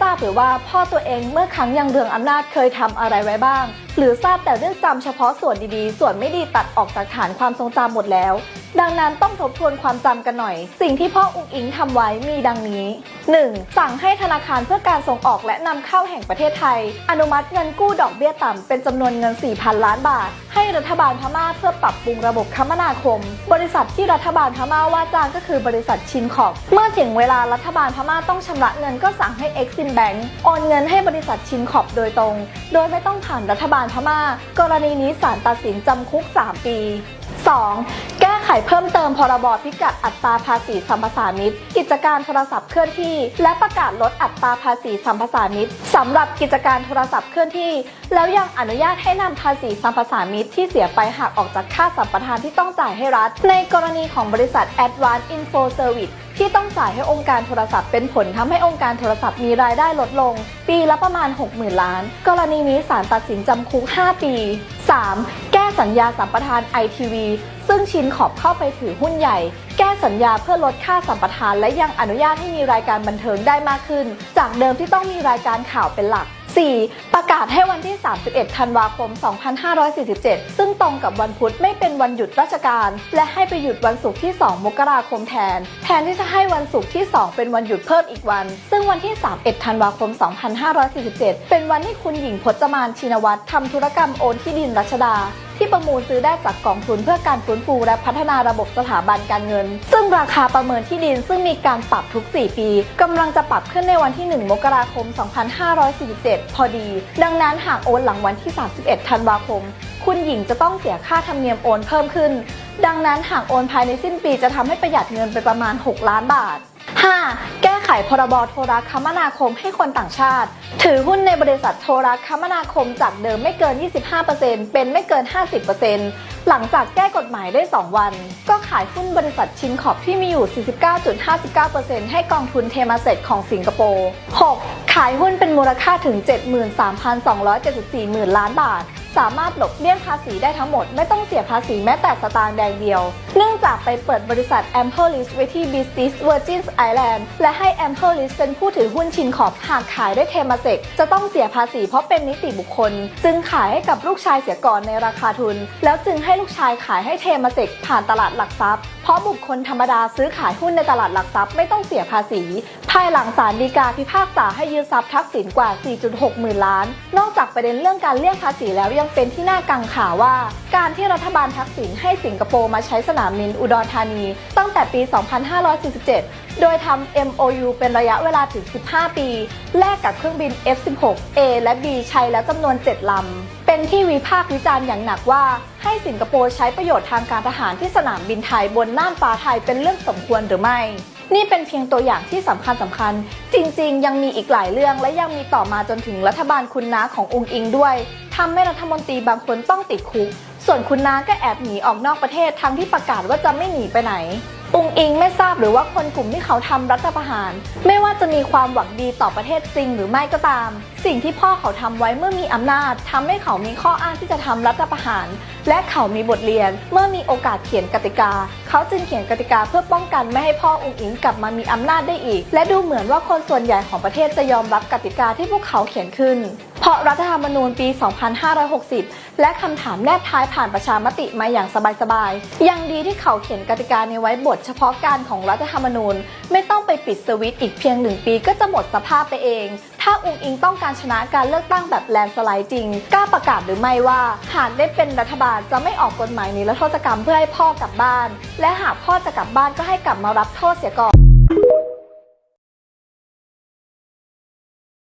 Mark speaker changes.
Speaker 1: ทราบหรือว่าพ่อตัวเองเมื่อครั้งยังเรืองอำนาจเคยทำอะไรไว้บ้าง หรือทราบแต่เรื่องจำเฉพาะส่วนดีๆ ส่วนไม่ดีตัดออกจากฐานความทรงจำหมดแล้ว ดังนั้นต้องทบทวนความจำกันหน่อย สิ่งที่พ่ออุงอิงทำไว้มีดังนี้ 1. สั่งให้ธนาคารเพื่อการส่งออกและนำเข้าแห่งประเทศไทย อนุมัติเงินกู้ดอกเบี้ยต่ำเป็นจำนวนเงิน 4,000 ล้านบาท ให้รัฐบาลพม่าเพื่อปรับปรุงระบบคมนาคม บริษัทที่รัฐบาลพม่าว่าจ้างก็คือบริษัทชินขอบ เมื่อถึงเวลารัฐบาลพม่าต้องชำระเงินก็สั่งให้ Exim Bank โอนเงินให้บริษัทชินขอบโดยตรง โดยไม่ต้องผ่านรัฐบาลพม่า กรณีนี้ศาลตัดสินจำคุก 3 ปี 2. ก้ไขเพิ่มเติมพรบพิกัดอัตราภาษีสัมปทานมิตกิจการโทรศัพท์เคลื่อนที่ และประกาศลดอัตราภาษีสัมปทานมิตสำหรับกิจการโทรศัพท์เคลื่อนที่ แล้วยังอนุญาตให้นำภาษีสัมปทานมิตที่เสียไปหักออกจากค่าสัมปทานที่ต้องจ่ายให้รัฐ ในกรณีของบริษัท Advanced Info Service ที่ต้องจ่ายให้องค์การโทรศัพท์เป็นผลทำให้องค์การโทรศัพท์มีรายได้ลดลง ปีละประมาณ 60,000 ล้าน กรณีนี้ศาลตัดสินจำคุก 5 ปี 3. ้สัญญาสัมปทาน ITV ซึ่งชินขอบเข้าไปถือหุ้นใหญ่ แก้สัญญาเพื่อลดค่าสัมปทานและยังอนุญาตให้มีรายการบันเทิงได้มากขึ้น จากเดิมที่ต้องมีรายการข่าวเป็นหลัก 4. ประกาศให้วันที่ 31 ธันวาคม 2547 ซึ่งตรงกับวันพุธไม่เป็นวันหยุดราชการ และให้ไปหยุดวันศุกร์ที่ 2 มกราคมแทน แทนที่จะให้วันศุกร์ที่ 2 เป็นวันหยุดเพิ่มอีกวัน ซึ่งวันที่ 31 ธันวาคม 2547 เป็นวันที่คุณหญิงพจมานชินวัตรทำธุรกรรมโอนที่ดินรัชดา ที่ประมูลซื้อได้จากกองทุนเพื่อการฟื้นฟูและพัฒนาระบบสถาบันการเงิน ซึ่งราคาประเมินที่ดินซึ่งมีการปรับทุก 4 ปีกำลังจะปรับขึ้นในวันที่ 1 มกราคม 2547 พอดี ดังนั้นหากโอนหลังวันที่ 31 ธันวาคม คุณหญิงจะต้องเสียค่าธรรมเนียมโอนเพิ่มขึ้น ดังนั้นหากโอนภายในสิ้นปีจะทำให้ประหยัดเงินไปประมาณ 6 ล้านบาท 5. แก้ ไขพรบโทรคมนาคมให้คนต่างชาติ ถือหุ้นในบริษัทโทรคมนาคมจากเดิมไม่เกิน 25%เป็นไม่เกิน 50%หลังจากแก้กฎหมายได้ 2 วัน ก็ขายหุ้นบริษัทชินขอบที่มีอยู่ 49.59%ให้กองทุนเทมาเซตของสิงคโปร์ 6. ขายหุ้นเป็นมูลค่าถึง 73,274หมื่นล้านบาท สามารถหลบเลี่ยงภาษีได้ทั้งหมดไม่ต้องเสียภาษีแม้แต่สตางค์แดงเดียว เนื่องจากไปเปิดบริษัท Ample List ไว้ที่ Business Virgin Island และให้ Ample List เป็นผู้ถือหุ้นชินขอบหากขายด้วยเทมาเซกจะต้องเสียภาษีเพราะเป็นนิติบุคคล จึงขายให้กับลูกชายเสียก่อนในราคาทุน แล้วจึงให้ลูกชายขายให้เทมาเซกผ่านตลาดหลักทรัพย์ เพราะบุคคลธรรมดาซื้อขายหุ้นในตลาดหลักทรัพย์ไม่ต้องเสียภาษี ภายหลังศาลฎีกาพิพากษาให้ยืดทรัพย์ทักษิณกว่า 4.6 หมื่นล้าน นอกจากประเด็นเรื่องการเลี่ยงภาษีแล้วยังเป็นที่น่ากังขาว่า การที่รัฐบาลทักษิณให้สิงคโปร์มาใช้สนามบินอุดรธานี ตั้งแต่ปี 2547 โดยทำ MOU เป็นระยะเวลาถึง 15 ปี แลกกับเครื่องบิน F-16A และ B ใช้แล้วจำนวน 7 ลำ เป็นที่วิพากษ์วิจารณ์อย่างหนักว่า ให้สิงคโปร์ใช้ประโยชน์ทางการทหารที่สนามบินไทยบนน่านฟ้าไทยเป็นเรื่องสมควรหรือไม่นี่เป็นเพียงตัวอย่างที่สำคัญสำคัญ จริง ๆ ยังมีอีกหลายเรื่องและยังมีต่อมาจนถึงรัฐบาลคุณน้าขององค์อิงด้วยทำให้รัฐมนตรีบางคนต้องติดคุก ส่วนคุณน้าก็แอบหนีออกนอกประเทศทั้งที่ประกาศว่าจะไม่หนีไปไหนองอิงไม่ทราบหรือว่าคนกลุ่มที่เขาทำรัฐประหาร ไม่ว่าจะมีความหวังดีต่อประเทศจริงหรือไม่ก็ตาม สิ่งที่พ่อเขาทำไว้เมื่อมีอำนาจทำให้เขามีข้ออ้างที่จะทำรัฐประหาร และเขามีบทเรียน เมื่อมีโอกาสเขียนกติกา เขาจึงเขียนกติกาเพื่อป้องกันไม่ให้พ่ออุงอิงกลับมามีอำนาจได้อีก และดูเหมือนว่าคนส่วนใหญ่ของประเทศจะยอมรับกติกาที่พวกเขาเขียนขึ้น เพราะรัฐธรรมนูญปี 2560 และคำถามแนบท้ายผ่านประชามติมาอย่างสบายๆ ยังดีที่เขาเขียนกติกาในไว้บทเฉพาะการของรัฐธรรมนูญ ไม่ต้องไปปิดสวิตอีกเพียงหนึ่งปีก็จะหมดสภาพไปเอง ถ้าองค์อิงต้องการชนะการเลือกตั้งแบบแลนสไลด์จริง กล้าประกาศหรือไม่ว่า หากได้เป็นรัฐบาลจะไม่ออกกฎหมายนิรโทษกรรมเพื่อให้พ่อกลับบ้าน และหากพ่อจะกลับบ้านก็ให้กลับมารับโทษเสียก่อน